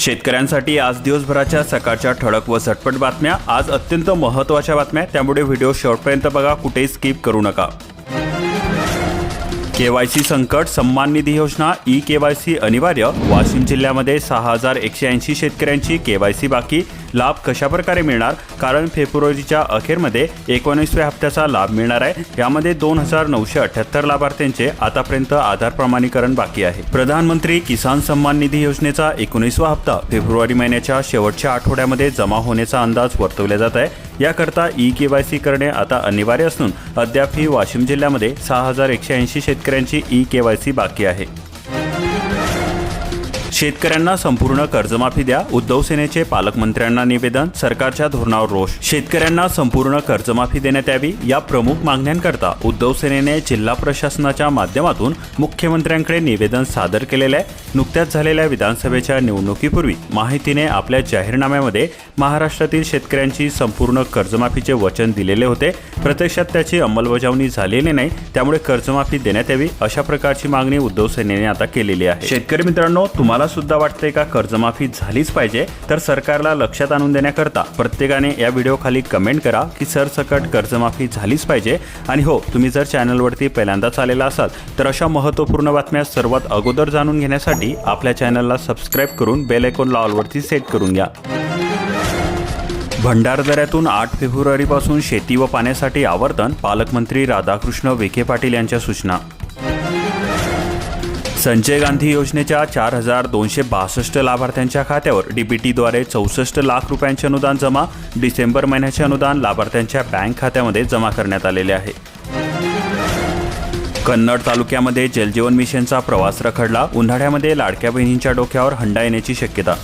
शेतकऱ्यांसाठी आज दिवसभराच्या सकाळच्या ठळक व झटपट बातम्या. आज अत्यंत महत्त्वाच्या बातम्या. त्यामुळे व्हिडिओ शेवटपर्यंत बघा कुठेही स्किप करू नका. केवायसी संकट सन्मान निधी योजना ई केवायसी अनिवार्य. वाशिम जिल्ह्यामध्ये सहा हजार एकशे ऐंशी शेतकऱ्यांची केवायसी बाकी. लाभ कशाप्रकारे मिळणार? कारण फेब्रुवारीच्या अखेरमध्ये एकोणीसव्या हप्त्याचा लाभ मिळणार आहे. यामध्ये दोन हजार नऊशे अठ्याहत्तर लाभार्थ्यांचे आतापर्यंत आधार प्रमाणीकरण बाकी आहे. प्रधानमंत्री किसान सन्मान निधी योजनेचा एकोणीसवा हप्ता फेब्रुवारी महिन्याच्या शेवटच्या आठवड्यामध्ये जमा होण्याचा अंदाज वर्तवला जात आहे. याकरता ई के वाय सी करणे आता अनिवार्य असून अद्याप ही वाशिम जिल्ह्यामध्ये सहा हजार एकशे ऐंशी शेतकऱ्यांची ई के वाय सी बाकी आहे. शेतकऱ्यांना संपूर्ण कर्जमाफी द्या. उद्धव सेनेचे पालकमंत्र्यांना निवेदन. सरकारच्या धोरणावर रोष. शेतकऱ्यांना संपूर्ण कर्जमाफी देण्यात यावी या प्रमुख मागण्यांकरता उद्धव सेनेने जिल्हा प्रशासनाच्या माध्यमातून मुख्यमंत्र्यांकडे निवेदन सादर केलेले आहे. नुकत्याच झालेल्या विधानसभेच्या निवडणुकीपूर्वी माहितीने आपल्या जाहीरनाम्यामध्ये महाराष्ट्रातील शेतकऱ्यांची संपूर्ण कर्जमाफीचे वचन दिलेले होते. प्रत्यक्षात त्याची अंमलबजावणी झालेली नाही. त्यामुळे कर्जमाफी देण्यात यावी अशा प्रकारची मागणी उद्धव सेनेने आता केलेली आहे. शेतकरी मित्रांनो तुम्हाला सुद्धा वाटते का कर्जमाफी झालीच पाहिजे? तर सरकारला लक्षात आणून देण्याकरता प्रत्येकाने या व्हिडिओ खाली कमेंट करा की सरसकट कर्जमाफी झालीच पाहिजे. आणि हो तुम्ही जर चॅनलवरती पहिल्यांदाच आलेला असाल तर अशा महत्त्वपूर्ण बातम्या सर्वात अगोदर जाणून घेण्यासाठी आपल्या चॅनलला सबस्क्राईब करून बेल आयकॉन ऑलवरती सेट करून घ्या. भंडारदऱ्यातून आठ फेब्रुवारीपासून शेती व पाण्यासाठी आवर्तन पालकमंत्री राधाकृष्ण विखे पाटील यांच्या सूचना. संजय गांधी योजनेच्या चार हजार दोनशे बासष्ट लाभार्थ्यांच्या खात्यावर डीबीटीद्वारे चौसष्ट लाख रुपयांचे अनुदान जमा डिसेंबर महिन्याचे अनुदान लाभार्थ्यांच्या बँक खात्यामध्ये जमा करण्यात आलेले आहे. कन्नड तालुक्यामध्ये जलजीवन मिशनचा प्रवास रखडला. उन्हाळ्यामध्ये लाडक्या बहिणींच्या डोक्यावर हंडा येण्याची शक्यता.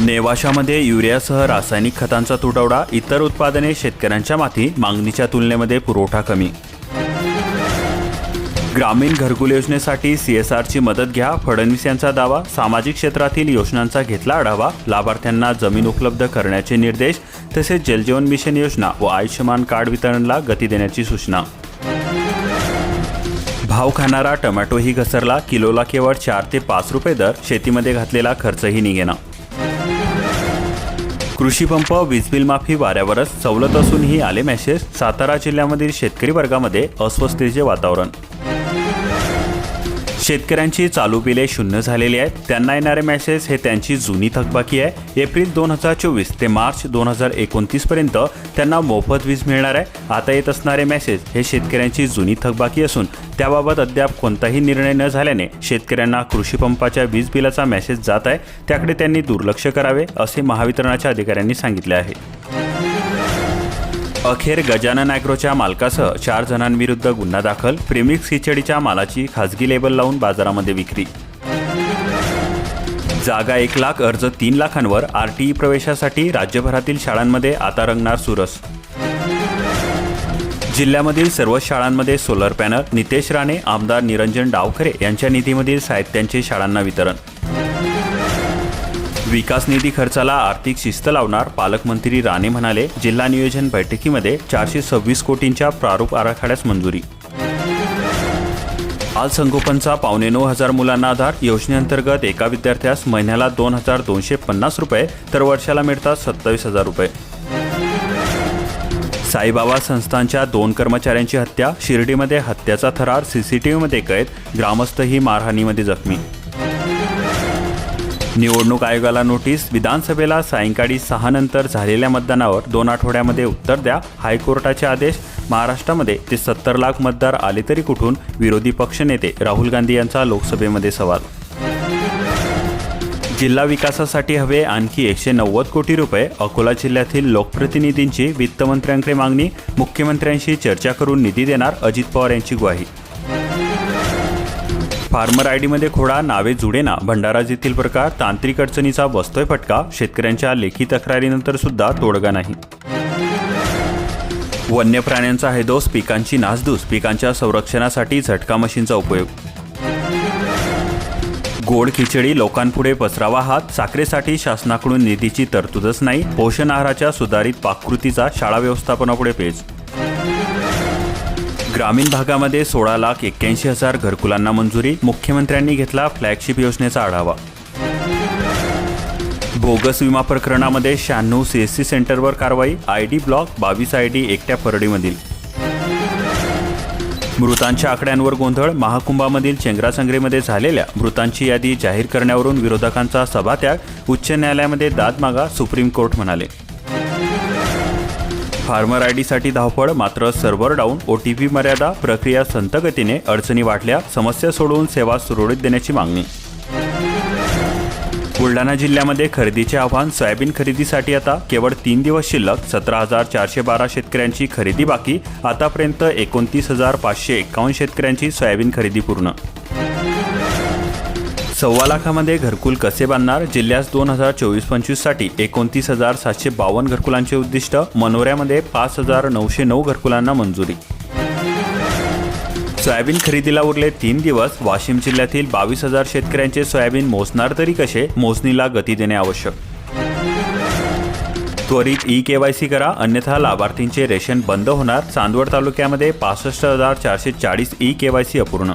नेवाशामध्ये युरियासह रासायनिक खतांचा तुटवडा इतर उत्पादने शेतकऱ्यांच्या माथी मागणीच्या तुलनेमध्ये पुरवठा कमी. ग्रामीण घरकुल योजनेसाठी सीएसआरची मदत घ्या फडणवीस यांचा दावा सामाजिक क्षेत्रातील योजनांचा घेतला आढावा लाभार्थ्यांना जमीन उपलब्ध करण्याचे निर्देश तसेच जलजीवन मिशन योजना व आयुष्यमान कार्ड वितरणला गती देण्याची सूचना. भाव खाणारा टोमॅटोही घसरला किलोला केवळ चार ते पाच रुपये दर शेतीमध्ये घातलेला खर्चही निघेना. कृषीपंप वीजबिल वीज माफी वाऱ्यावरच सवलत असूनही आले मेसेज सातारा जिल्ह्यामधील शेतकरी वर्गामध्ये अस्वस्थतेचे वातावरण. शेतकऱ्यांची चालू बिले शून्य झालेली आहेत. त्यांना येणारे मेसेज हे त्यांची जुनी थकबाकी आहे. एप्रिल दोन हजार चोवीस ते मार्च दोन हजार एकोणतीस पर्यंत त्यांना मोफत वीज मिळणार आहे. आता येत असणारे मेसेज हे शेतकऱ्यांची जुनी थकबाकी असून त्याबाबत अद्याप कोणताही निर्णय न झाल्याने शेतकऱ्यांना कृषी पंपाच्या वीज बिलाचा मेसेज जात आहे. त्याकडे त्यांनी दुर्लक्ष करावे असे महावितरणाच्या अधिकाऱ्यांनी सांगितले आहे. अखेर गजानन अॅग्रोच्या मालकासह चार जणांविरुद्ध गुन्हा दाखल प्रेमिक्स खिचडीच्या मालाची खासगी लेबल लावून बाजारामध्ये विक्री. जागा एक लाख अर्ज तीन लाखांवर आरटीई प्रवेशासाठी राज्यभरातील शाळांमध्ये आता रंगणार सुरस. जिल्ह्यामधील सर्व शाळांमध्ये सोलर पॅनल नितेश राणे आमदार निरंजन डावखरे यांच्या निधीमधील साहित्यांचे शाळांना वितरण. विकास निधी खर्चाला आर्थिक शिस्त लावणार पालकमंत्री राणे म्हणाले जिल्हा नियोजन बैठकीमध्ये चारशे सव्वीस कोटींच्या प्रारूप आराखड्यास मंजुरी. बाल संगोपनचा पावणे नऊ हजार मुलांना आधार योजनेअंतर्गत एका विद्यार्थ्यास महिन्याला दोन हजार दोनशे पन्नास रुपये तर वर्षाला मिळतात सत्तावीस हजार रुपये. साईबाबा संस्थांच्या दोन कर्मचाऱ्यांची हत्या शिर्डीमध्ये हत्याचा थरार सीसीटीव्हीमध्ये कैद ग्रामस्थही मारहाणीमध्ये जखमी. निवडणूक आयोगाला नोटीस. विधानसभेला सायंकाळी सहा नंतर झालेल्या मतदानावर दोन आठवड्यामध्ये उत्तर द्या. हायकोर्टाचे आदेश. महाराष्ट्रामध्ये ते सत्तर लाख मतदार आले तरी कुठून? विरोधी पक्षनेते राहुल गांधी यांचा लोकसभेमध्ये सवाल. जिल्हा विकासासाठी हवे आणखी एकशे नव्वद कोटी रुपये. अकोला जिल्ह्यातील लोकप्रतिनिधींची वित्तमंत्र्यांकडे मागणी. मुख्यमंत्र्यांशी चर्चा करून निधी देणार अजित पवार यांची ग्वाही. फार्मर आयडीमध्ये खोडा नावे जुडेना भंडारा येथील प्रकार तांत्रिक अडचणीचा बसतोय फटका. शेतकऱ्यांच्या लेखी तक्रारीनंतर सुद्धा तोडगा नाही. वन्य प्राण्यांचा हैदोस पिकांची नासधूस पिकांच्या संरक्षणासाठी झटका मशीनचा उपयोग. गोड खिचडी लोकांपुढे पसरावा हात साखरेसाठी शासनाकडून निधीची तरतूदच नाही पोषण आहाराच्या सुधारित पाककृतीचा शाळा व्यवस्थापनापुढे पेच. ग्रामीण भागामध्ये सोळा लाख एक्क्याऐंशी हजार घरकुलांना मंजुरी मुख्यमंत्र्यांनी घेतला फ्लॅगशिप योजनेचा आढावा. बोगस विमा प्रकरणामध्ये शहाण्णव सी एस सी सेंटरवर कारवाई आय डी ब्लॉक बावीस आय डी एकट्या परडीमधील मृतांच्या आकड्यांवर गोंधळ महाकुंभामधील चेंगराचंगरीमध्ये झालेल्या मृतांची यादी जाहीर करण्यावरून विरोधकांचा सभात्याग उच्च न्यायालयामध्ये दाद मागा सुप्रीम कोर्ट म्हणाले. फार्मर आय डीसाठी धावपळ मात्र server down O T P मर्यादा प्रक्रिया संतगतीने अडचणी वाढल्या समस्या सोडवून सेवा सुरळीत देण्याची मागणी. बुलढाणा जिल्ह्यामध्ये खरेदीचे आव्हान सोयाबीन खरेदीसाठी आता केवळ तीन दिवस शिल्लक सतरा हजार चारशे बारा शेतकऱ्यांची खरेदी बाकी आतापर्यंत एकोणतीस हजार पाचशे एक्कावन्न शेतकऱ्यांची सोयाबीन खरेदी पूर्ण. सव्वा लाखामध्ये घरकुल कसे बांधणार जिल्ह्यास दोन हजार चोवीस पंचवीससाठी एकोणतीस हजार सातशे बावन्न घरकुलांचे उद्दिष्ट मनोऱ्यामध्ये पाच हजार नऊशे नऊ घरकुलांना मंजुरी. सोयाबीन खरेदीला उरले तीन दिवस वाशिम जिल्ह्यातील बावीस हजार शेतकऱ्यांचे सोयाबीन मोजणार तरी कसे? मोजणीला गती देणे आवश्यक. त्वरित ई के वाय सी करा अन्यथा लाभार्थींचे रेशन बंद होणार. चांदवड तालुक्यामध्ये पासष्ट हजार चारशे चाळीस ई के वाय सी अपूर्ण.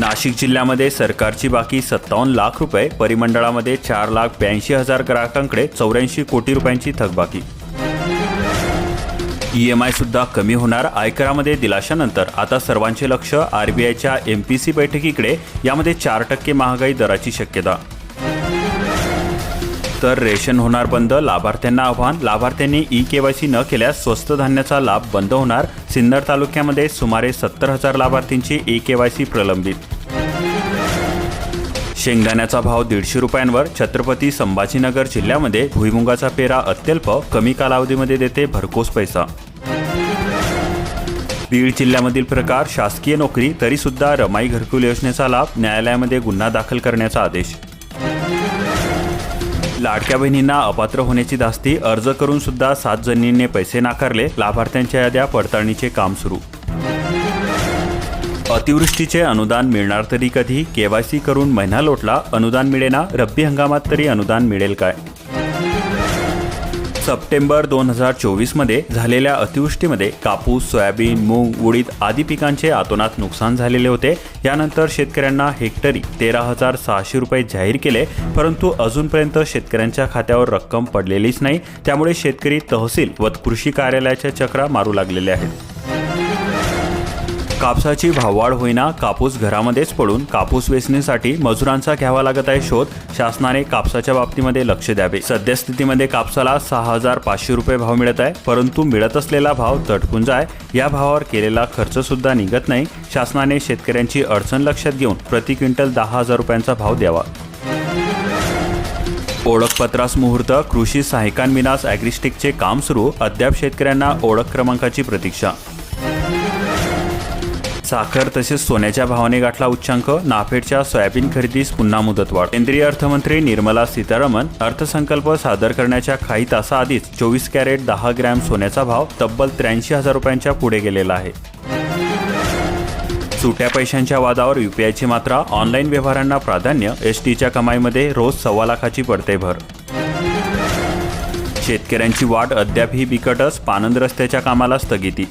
नाशिक जिल्ह्यामध्ये सरकारची बाकी सत्तावन्न लाख रुपये परिमंडळामध्ये चार लाख ब्याऐंशी हजार ग्राहकांकडे चौऱ्याऐंशी कोटी रुपयांची थकबाकी. ई एम आय सुद्धा कमी होणार आयकरामध्ये दिलाशानंतर. आता सर्वांचे लक्ष आरबीआयच्या एम पी सी बैठकीकडे यामध्ये चार टक्के महागाई दराची शक्यता. तर रेशन होणार बंद. लाभार्थ्यांना आव्हान. लाभार्थ्यांनी ई के वाय सी न केल्यास स्वस्त धान्याचा लाभ बंद होणार. सिन्नर तालुक्यामध्ये सुमारे सत्तर हजार लाभार्थींची ई के वाय सी प्रलंबित. शेंगदाण्याचा भाव दीडशे रुपयांवर. छत्रपती संभाजीनगर जिल्ह्यामध्ये भुईमुगाचा पेरा अत्यल्प कमी कालावधीमध्ये देते भरकोस पैसा. बीड जिल्ह्यामधील प्रकार शासकीय नोकरी तरीसुद्धा रमाई घरकुल योजनेचा लाभ न्यायालयामध्ये गुन्हा दाखल करण्याचा आदेश. लाडक्या बहिणींना अपात्र होण्याची धास्ती अर्ज करून सुद्धा सात जणींनी पैसे नाकारले लाभार्थ्यांच्या याद्या पडताळणीचे काम सुरू. अतिवृष्टीचे अनुदान मिळणार तरी कधी? केवायसी करून महिना लोटला अनुदान मिळेना? रब्बी हंगामात तरी अनुदान मिळेल काय? सप्टेंबर दोन हजार चोवीसमध्ये झालेल्या अतिवृष्टीमध्ये कापूस सोयाबीन मूग उडीद आदी पिकांचे आतोनात नुकसान झालेले होते. यानंतर शेतकऱ्यांना हेक्टरी तेरा हजार सहाशे रुपये जाहीर केले परंतु अजूनपर्यंत शेतकऱ्यांच्या खात्यावर रक्कम पडलेलीच नाही. त्यामुळे शेतकरी तहसील व कृषी कार्यालयाच्या चक्रा मारू लागलेले आहेत. कापसाची भाववाढ होईना कापूस घरामध्येच पडून कापूस वेचणीसाठी मजुरांचा घ्यावा लागत आहे शोध. शासनाने कापसाच्या बाबतीमध्ये लक्ष द्यावे. सद्यस्थितीमध्ये कापसाला सहा हजार पाचशे रुपये भाव मिळत आहे परंतु मिळत असलेला भाव तटपुंजा आहे या भावावर केलेला खर्च सुद्धा निघत नाही. शासनाने शेतकऱ्यांची अडचण लक्षात घेऊन प्रति क्विंटल दहा हजार रुपयांचा भाव द्यावा. ओळखपत्रास मुहूर्त कृषी सहायकांविनास ॲग्रिस्टिकचे काम सुरू अद्याप शेतकऱ्यांना ओळख क्रमांकाची प्रतीक्षा साखर तसेच सोन्याच्या भावाने गाठला उच्चांक नाफेडच्या सोयाबीन खरेदीस पुन्हा मुदतवाढ केंद्रीय अर्थमंत्री निर्मला सीतारामन अर्थसंकल्प सादर करण्याच्या काही तासाआधीच चोवीस कॅरेट दहा ग्रॅम सोन्याचा भाव तब्बल त्र्याऐंशी हजार रुपयांच्या पुढे गेलेला आहे. सुट्या पैशांच्या वादावर युपीआयची मात्रा ऑनलाईन व्यवहारांना प्राधान्य एस टीच्या कमाईमध्ये रोज सव्वा लाखाची पडते भर शेतकऱ्यांची वाट अद्यापही बिकटच पानंद रस्त्याच्या कामाला स्थगिती.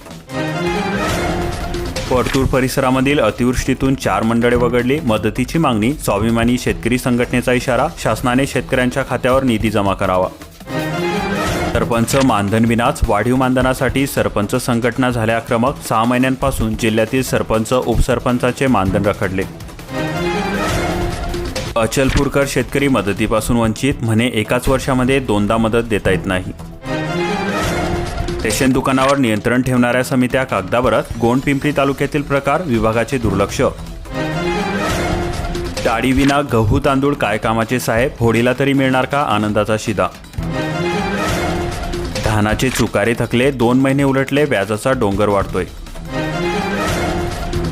परतूर परिसरामधील अतिवृष्टीतून चार मंडळे वगळली. मदतीची मागणी स्वाभिमानी शेतकरी संघटनेचा इशारा शासनाने शेतकऱ्यांच्या खात्यावर निधी जमा करावा. सरपंच मानधन विनाच वाढीव मानधनासाठी सरपंच संघटना झाल्या आक्रमक सहा महिन्यांपासून जिल्ह्यातील सरपंच उपसरपंचाचे मानधन रखडले. अचलपूरकर शेतकरी मदतीपासून वंचित म्हणे एकाच वर्षामध्ये दोनदा मदत देता येत नाही. रेशन दुकानावर नियंत्रण ठेवणाऱ्या समित्या कागदावरच गोंड पिंपरी तालुक्यातील प्रकार विभागाचे दुर्लक्ष. डाळीविना गहू तांदूळ काय कामाचे साहेब? होळीला तरी मिळणार का आनंदाचा शिदा? धानाचे चुकारे थकले दोन महिने उलटले व्याजाचा डोंगर वाढतोय.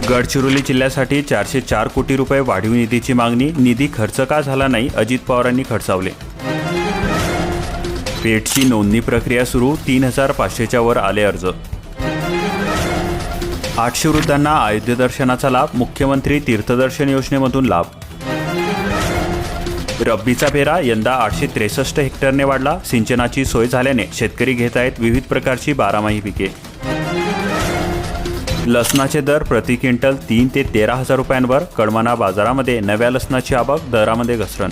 गडचिरोली जिल्ह्यासाठी चारशे चार कोटी रुपये वाढीव निधीची मागणी निधी खर्च का झाला नाही? अजित पवारांनी खडसावले. पेटची नोंदणी प्रक्रिया सुरू तीन हजार पाचशेच्या वर आले अर्ज. आठशे वृद्धांना अयोध्य दर्शनाचा लाभ मुख्यमंत्री तीर्थदर्शन योजनेमधून लाभ. रब्बीचा पेरा यंदा आठशे त्रेसष्ट हेक्टरने वाढला सिंचनाची सोय झाल्याने शेतकरी घेत आहेत विविध प्रकारची बारामाही पिके. लसणाचे दर प्रति क्विंटल तीन ते तेरा हजार रुपयांवर कडमाना बाजारामध्ये नव्या लसणाची आवक दरामध्ये घसरण.